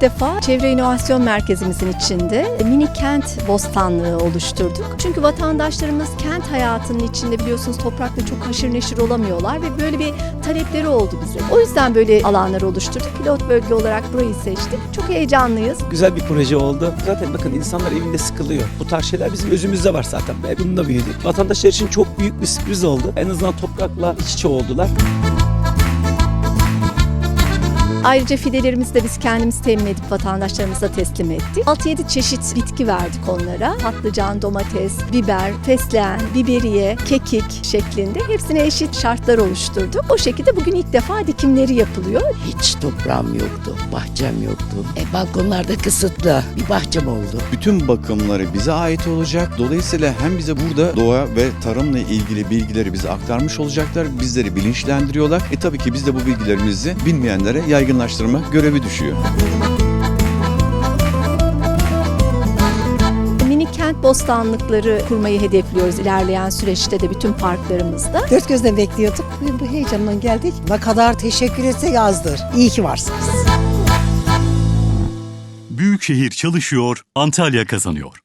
ilk defa Çevre İnovasyon Merkezimizin içinde mini kent bostanlığı oluşturduk. Çünkü vatandaşlarımız kent hayatının içinde biliyorsunuz toprakla çok haşır neşir olamıyorlar ve böyle bir talepleri oldu bize. O yüzden böyle alanlar oluşturduk. Pilot bölge olarak burayı seçtik. Çok heyecanlıyız. Güzel bir proje oldu. Zaten bakın insanlar evinde sıkılıyor. Bu tarz şeyler bizim özümüzde var zaten. Ve bununla büyüdük. Vatandaşlar için çok büyük bir sürpriz oldu. En azından toprakla iç içe oldular. Ayrıca fidelerimizi de biz kendimiz temin edip vatandaşlarımıza teslim ettik. 6-7 çeşit bitki verdik onlara. Patlıcan, domates, biber, fesleğen, biberiye, kekik şeklinde hepsine eşit şartlar oluşturduk. O şekilde bugün ilk defa dikimleri yapılıyor. Hiç toprağım yoktu, bahçem yoktu. E, balkonlarda kısıtlı bir bahçem oldu. Bütün bakımları bize ait olacak. Dolayısıyla hem bize burada doğa ve tarımla ilgili bilgileri bize aktarmış olacaklar. Bizleri bilinçlendiriyorlar. E tabii ki biz de bu bilgilerimizi bilmeyenlere yaygınlaştırma görevi düşüyor. Mini kent bostanlıkları kurmayı hedefliyoruz ilerleyen süreçte de bütün parklarımızda. Dört gözle bekliyorduk. Bu heyecanla geldik. Ne kadar teşekkür etsek azdır. İyi ki varsınız. Büyükşehir çalışıyor, Antalya kazanıyor.